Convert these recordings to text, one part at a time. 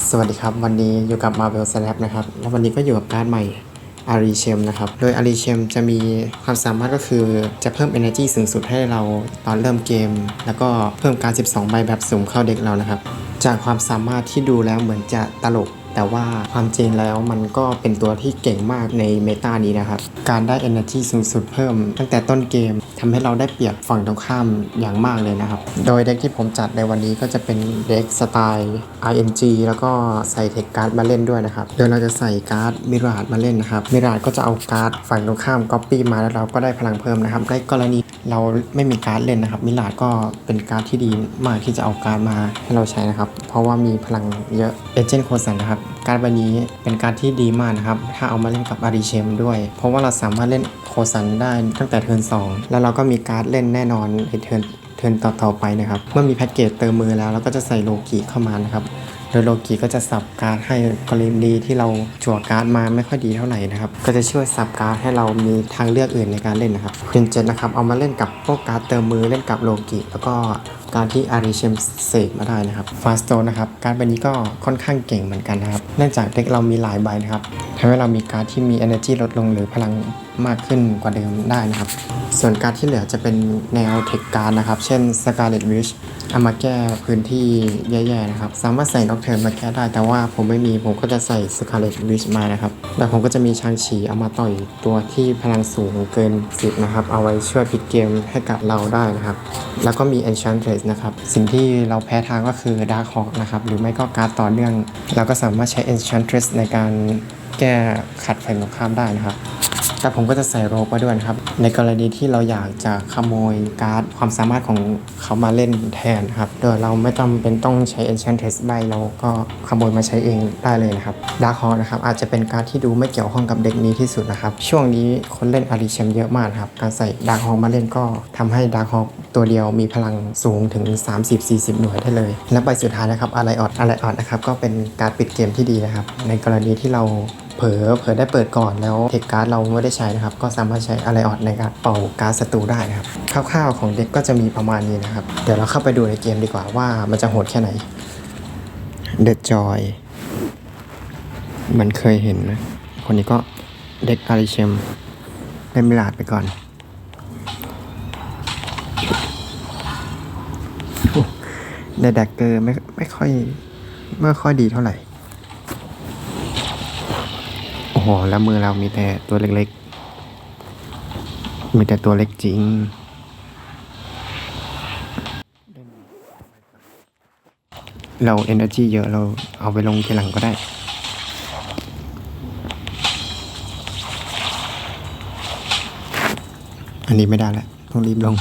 สวัสดีครับวันนี้อยู่กับ Marvel Snap นะครับ แล้ววันนี้ก็อยู่กับการ์ดใหม่อารีเชมนะครับ โดยอารีเชมจะมีความสามารถก็คือจะเพิ่ม Energy สูงสุดให้เราตอนเริ่มเกม แล้วก็เพิ่มการ 12 ใบแบบสุ่มเข้าเด็กเรานะครับ จากความสามารถที่ดูแล้วเหมือนจะตลก แต่ว่าความจริงแล้วมันก็เป็นตัวที่เก่งมากในเมตานี้นะครับ การได้ Energy สูงสุดเพิ่ม ตั้งแต่ต้นเกมทำให้เราได้เปรียบฝั่งตรงข้ามอย่างมากเลยนะครับ โดยเด็กที่ผมจัดในวันนี้ก็จะเป็นเด็กสไตล์ ING แล้วก็ใส่เทคการ์ดมาเล่นด้วยนะครับ โดยเราจะใส่การ์ดมิราดมาเล่นนะครับ มิราดก็จะเอาการ์ดฝั่งตรงข้ามก๊อปปี้มาแล้วเราก็ได้พลังเพิ่มนะครับในกรณีเราไม่มีการ์ดเล่นนะครับ มิราดก็เป็นการ์ดที่ดีมากที่จะเอาการ์ดมาให้เราใช้นะครับ เพราะว่ามีพลังเยอะ เอเจนต์โคสันนะครับการ์ดใบนี้เป็นการ์ดที่ดีมากนะครับ ถ้าเอามาเล่นกับอาริเชมด้วย เพราะว่าเราสามารถเล่นโคสันได้ตั้งแต่เทิร์น2 แล้วเราก็มีการ์ดเล่นแน่นอนในเทิร์นเทิร์นต่อๆไปนะครับ เมื่อมีแพ็กเกจเติมมือแล้วเราก็จะใส่โลกิเข้ามานะครับ โดยโลกิก็จะสับการ์ดให้กรณีที่เราจั่วการ์ดมาไม่ค่อยดีเท่าไหร่นะครับ ก็จะช่วยสับการ์ดให้เรามีทางเลือกอื่นในการเล่นนะครับเจนเจ็ดนะครับเอามาเล่นกับพวกการ์ดเติมมือเล่นกับโลกิแล้วก็การที่อาริเชมเสกมาได้นะครับฟาสโตนะครับ การ์ดใบนี้ก็ค่อนข้างเก่งเหมือนกันนะครับ เนื่องจากเด็กเรามีหลายใบนะครับทำให้เรามีการ์ดที่มี energy ลดลงหรือพลัง มากขึ้นกว่าเดิมได้นะครับ ส่วนการที่เหลือจะเป็นแนวเทคการ์ดนะครับ เช่น Scarlet Witch เอามาแก้พื้นที่แย่ๆนะครับ สามารถใส่น็อกเทิร์นมาแก้ได้ แต่ว่าผมไม่มีผมก็จะใส่ Scarlet Witch มานะครับแล้วผมก็จะมีชางฉีเอามาต่อยตัวที่พลังสูงเกิน 10 นะครับ เอาไว้ช่วยพลิกเกมให้กับเราได้นะครับ แล้วก็มี Enchantress นะครับ สิ่งที่เราแพ้ทางก็คือ Dark Hawk นะครับ หรือไม่ก็การ์ดต่อเนื่อง เราก็สามารถใช้ Enchantress ในการแก้ขัดฝ่ายตรงข้ามได้นะครับ แต่ผมก็จะใส่โรบไว้ด้วยนะครับ ในกรณีที่เราอยากจะขโมยการ์ดความสามารถของเขามาเล่นแทนครับ โดยเราไม่ต้องเป็นต้องใช้ Enchantress ใบเราก็ขโมยมาใช้เองได้เลยนะครับดาร์คฮอนะครับอาจจะเป็นการดที่ดูไม่เกี่ยวข้องกับเด็กนี้ที่สุดนะครับ ช่วงนี้คนเล่นอาริเชมเยอะมากครับ การใส่ดาร์คฮอมาเล่นก็ทำให้ดาร์คฮอตัวเดียวมีพลังสูงถึง 30-40 หน่วยได้เลย และใบสุดท้ายนะครับอะไรออดอะไรออดนะครับก็เป็นการปิดเกมที่ดีนะครับ ในกรณีที่เรา เผลอเผลอได้เปิดก่อนแล้วเทคการ์ดเราไม่ได้ใช้นะครับ ก็สามารถใช้อะไรออดในการเป่าการ์ดศัตรูได้นะครับคร่าวๆของเด็กก็จะมีประมาณนี้นะครับ เดี๋ยวเราเข้าไปดูในเกมดีกว่าว่ามันจะโหดแค่ไหน The Joy เหมือนเคยเห็นนะ คนนี้ก็เด็กอาริเชมได้มิลาดไปก่อนในแดกเกอร์ไม่ไม่ค่อยไม่ค่อยดีเท่าไหร่ โอ้โหแล้วมือเรามีแต่ตัวเล็กๆ มีแต่ตัวเล็กจริงเราเอ energy เยอะเราเอาไปลงทีหลังก็ได้ อันนี้ไม่ได้แล้ว ต้องรีบลง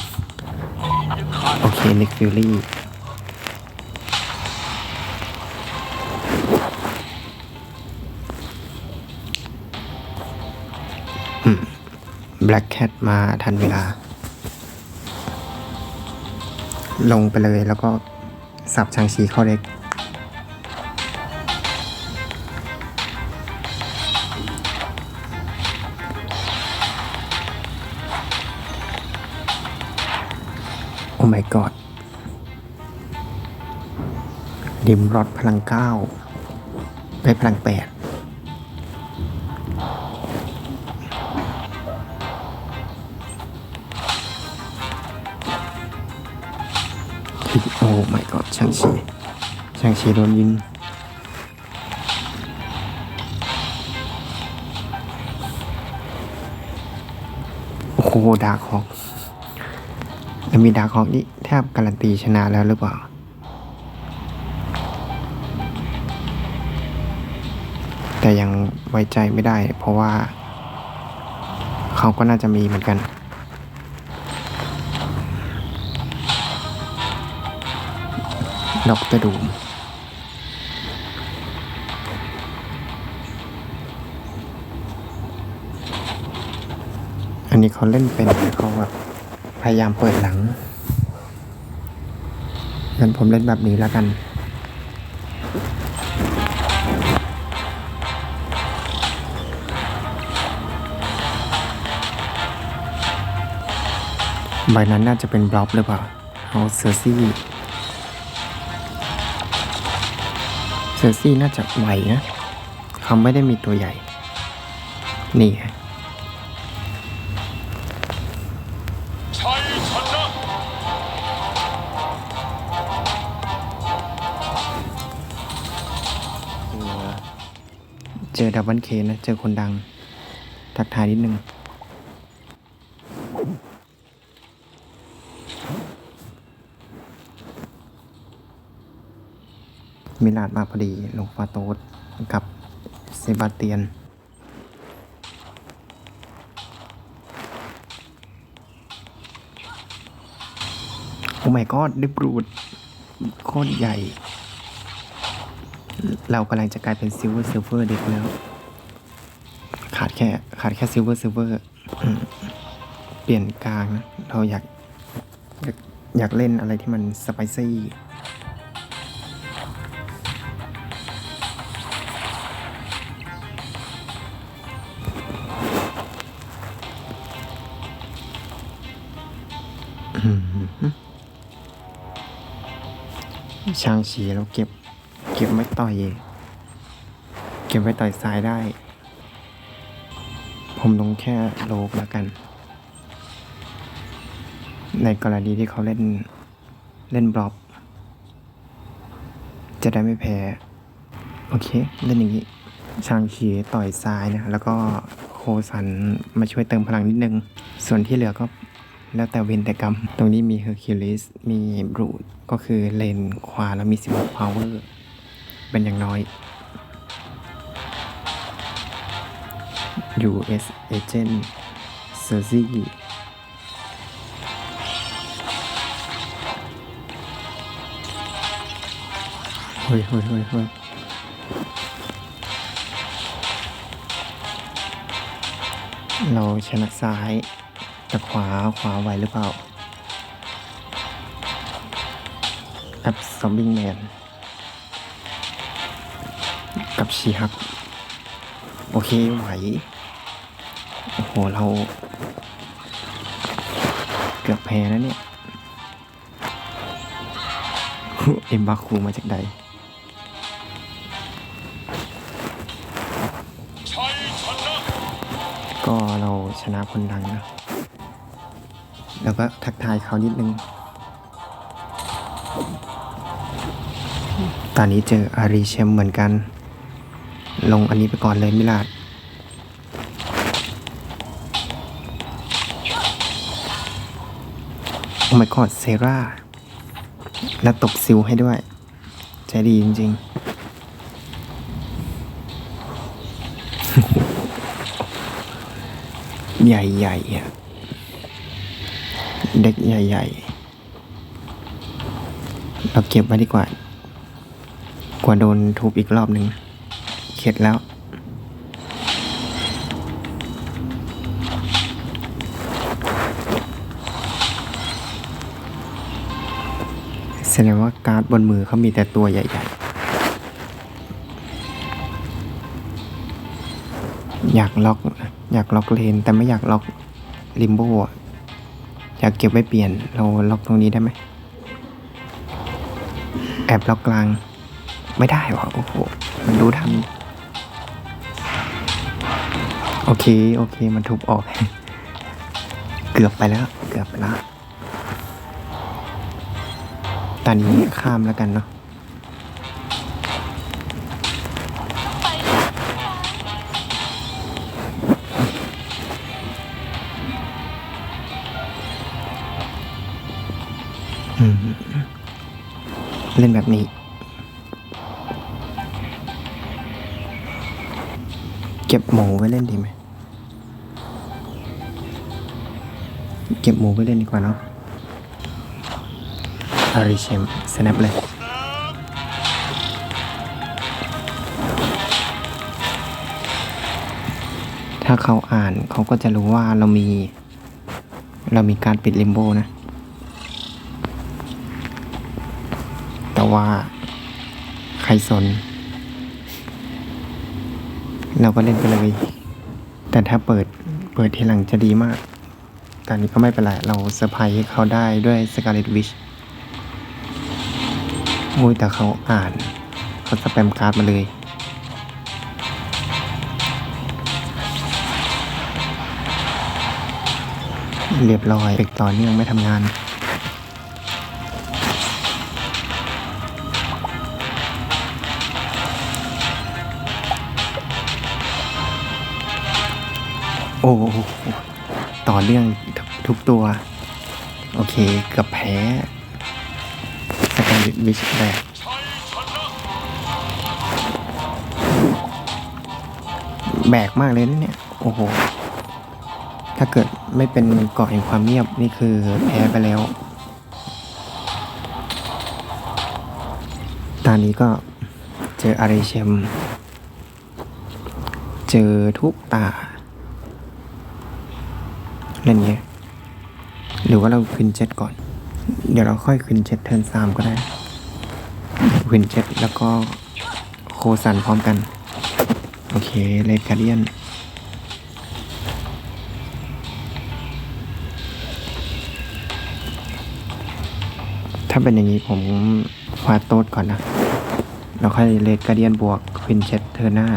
โอเคนิกฟิลลี่ Black Cat มาทันเวลา ลงไปเลยแล้วก็สับชางชีเข้าเล็ก โอ้ my god ดิมรอดพลังเก้าไปพลังแปด โอ้ my god ช่างชีช่างชีโดนยิงโอ้โหดาร์คฮอกแล้วมีดาร์คฮอกนี่แทบการันตีชนะแล้วหรือเปล่าแต่ยังไว้ใจไม่ได้ เพราะว่า เขาก็น่าจะมีเหมือนกัน ดอกตอร์ดูมอันนี้เขาเล่นเป็นเขาแบบพยายามเปิดหลังงั้นผมเล่นแบบนี้แล้วกัน ใบนั้นน่าจะเป็นบล็อบหรือเปล่า เอาเซอร์ซี่ เซอร์ซี่น่าจะไหวนะเขาไม่ได้มีตัวใหญ่ นี่ไงชัยชนะเจอดับเบิลเคนะ เจอคนดัง ทักทายนิดนึง มิลาดมาพอดีลงฟาโตสกับเซบาสเตียน โอ้ my god ได้บรูดโคตรใหญ่ เรากำลังจะกลายเป็นซิลเวอร์ซิลเวอร์เด็กแล้ว ขาดแค่ ขาดแค่ซิลเวอร์ซิลเวอร์เปลี่ยนกลางนะ เราอยาก อยากอยากเล่นอะไรที่มันสไปซี่ ช่างฉีเราเก็บ เก็บไว้ต่อย เก็บไว้ต่อยซ้ายได้ ผมลงแค่โลกแล้วกัน ในกรณีที่เขาเล่น เล่นบล็อกจะได้ไม่แพ้ โอเค เล่นอย่างนี้ ช่างฉีต่อยซ้ายนะ แล้วก็โคสันมาช่วยเติมพลังนิดนึง ส่วนที่เหลือก็ แล้วแต่เวนแต่กรรม ตรงนี้มีเฮอร์คิวลิสมีบรูดก็คือเลนขวาแล้วมีสิบพาวเวอร์เป็นอย่างน้อย US Agent c e r z y เฮ้ยเฮ้ยเฮ้ยเฮ้ยเราชนะซ้าย แต่ขวาขวาไหวหรือเปล่า Absorbing Man กับชีฮัก โอเคไหว โอ้โห เรา เกือบแพ้แล้วเนี่ย เอ็มบาคูมาจากใดก็เราชนะคนดังนะ แล้วก็ทักทายเขานิดนึง ตอนนี้เจออารีเชมเหมือนกัน ลงอันนี้ไปก่อนเลยมิลาดโอ้ my god เซราแล้วตบซิลให้ด้วย ใจดีจริง ๆใหญ่ๆอะ เด็กใหญ่ ๆ เราเก็บไว้ดีกว่า กว่าโดนทุบอีกรอบหนึ่งเข็ดแล้ว แสดงว่าการ์ดบนมือเขามีแต่ตัวใหญ่ๆ อยากล็อก อยากล็อกเลน แต่ไม่อยากล็อกลิมโบอะ อยากเก็บไว้เปลี่ยนเราล็อกตรงนี้ได้ไหมแอบล็อกกลาง ไม่ได้วะโอ้โหมันรู้ทันโอเค โอเค มันทุบออก เกือบไปแล้ว เกือบไปแล้ว ตอนนี้ข้ามแล้วกันเนาะ เล่นแบบนี้ เก็บหมูไว้เล่นดีไหม เก็บหมูไว้เล่นดีกว่าเนาะอาริเชมสแนปเลยถ้าเขาอ่านเขาก็จะรู้ว่าเรามี เรามีการปิดลิมโบนะ แต่ ว่า ใครสน เราก็เล่นไปเลย แต่ถ้าเปิดเปิดทีหลังจะดีมาก ตอนนี้ก็ไม่เป็นไร เราเซอร์ไพรส์เขาได้ด้วยสกาเลตวิชโอ้ยแต่เขาอ่าน เขาสแปมการ์ดมาเลยเรียบร้อยเฟกต่อเนื่องไม่ทำงาน โอ้โหต่อเนื่องทุกทุกตัว โอเคกือบแพ้สแกนวิชแรกแบกมากเลยนะเนี่ย โอ้โห ถ้าเกิดไม่เป็นเกาะแห่งความเงียบนี่คือแพ้ไปแล้ว ตอนนี้ก็เจออาริเชม เจอทุกตา เล่นเงี้ยหรือว่าเราขึ้นเจ็ตก่อน เดี๋ยวเราค่อยขึ้นเจ็ตเทิร์นสามก็ได้ขึ้นเจ็ตแล้วก็โคสันพร้อมกัน โอเคเลดการเดียนถ้าเป็นอย่างนี้ผมฟาโต๊ดก่อนนะแล้วค่อยเลดการเดียนบวกควินเชตเทอร์หน้า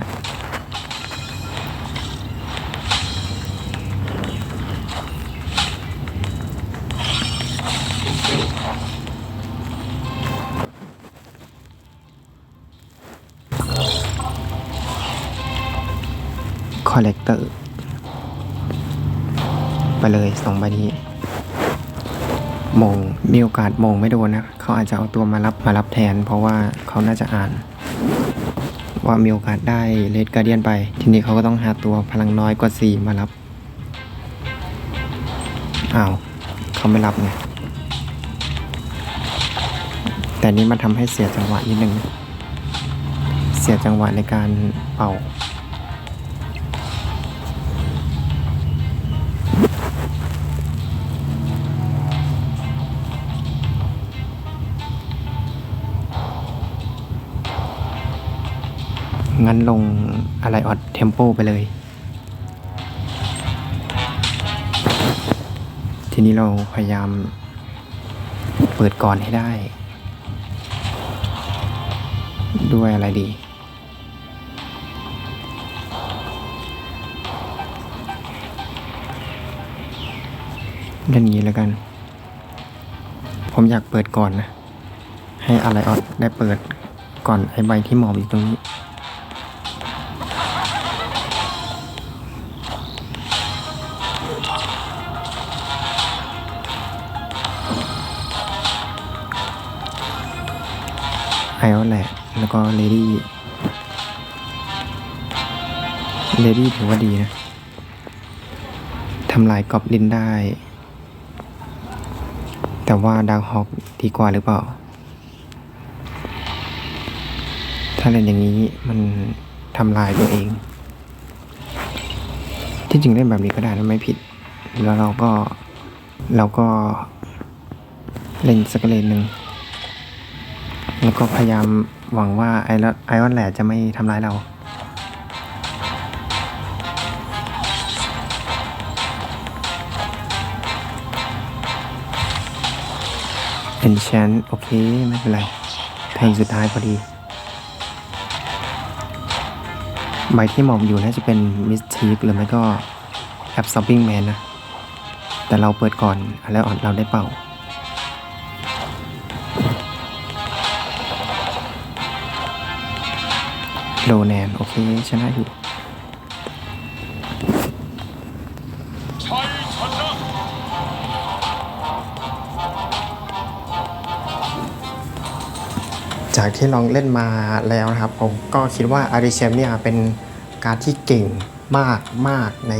อลเลกเตอร์ไปเลยสองใบนี้มงมีโอกาสมงไม่โดนนะเขาอาจจะเอาตัวมารับมารับแทน เพราะว่าเขาน่าจะอ่าน ว่ามีโอกาสได้เลดการเดียนไป ทีนี้เขาก็ต้องหาตัวพลังน้อยกว่า 4 มารับอ้าวเขาไม่รับไงแต่นี้มันทำให้เสียจังหวะนิดนึง เสียจังหวะในการเป่า งั้นลงอะไรออดเทมโปไปเลย ทีนี้เราพยายามเปิดก่อนให้ได้ ด้วยอะไรดี เล่นงนี้แล้วกัน ผมอยากเปิดก่อนนะ ให้อะไรออดได้เปิดก่อนไอใบที่หมอบอยู่ตรงนี้ ไอออนแหละแล้วก็เลดี้เลดี้ถือว่าดีนะทำลายกอบลินได้ แต่ว่าดาวฮอกดีกว่าหรือเปล่า ถ้าเล่นอย่างนี้มันทำลายตัวเอง ที่จริงเล่นแบบนี้ก็ได้นะไม่ผิด แล้วเราก็เราก็เล่นสักเลนหนึ่ง แล้วก็พยายามหวังว่าไอรอนไอออนแหลจะไม่ทำร้ายเราเอนแชนโอเค ไม่เป็นไรแทงสุดท้ายพอดี ใบที่หมอบอยู่น่าจะเป็นมิสทีฟหรือไม่ก็แอบซ o บ b ิ n งแมนนะ แต่เราเปิดก่อนแล้วอ่อนเราได้เป่า โดแนนโอเคชนะอยู่จากที่ลองเล่นมาแล้วนะครับ ผมก็คิดว่าอาริเชมเนี่ยเป็นการที่เก่งมากมากใน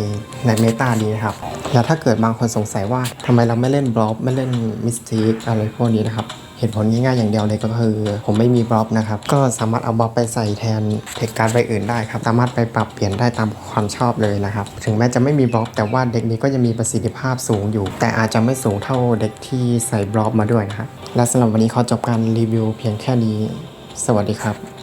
ในเมตานี้นะครับ แล้วถ้าเกิดบางคนสงสัยว่าทำไมเราไม่เล่นบล็อบไม่เล่นมิสทีกอะไรพวกนี้นะครับ เหตุผลง่ายๆอย่างเดียวเลยก็คือ ผมไม่มีบล็อบนะครับ ก็สามารถเอาบล็อบไปใส่แทนเทคการ์ดใบอื่นได้ครับ สามารถไปปรับเปลี่ยนได้ตามความชอบเลยนะครับ ถึงแม้จะไม่มีบล็อบแต่ว่าเด็กนี้ก็จะมีประสิทธิภาพสูงอยู่ แต่อาจจะไม่สูงเท่าเด็กที่ใส่บล็อบมาด้วยนะครับและสำหรับวันนี้ขอจบการรีวิวเพียงแค่นี้ สวัสดีครับ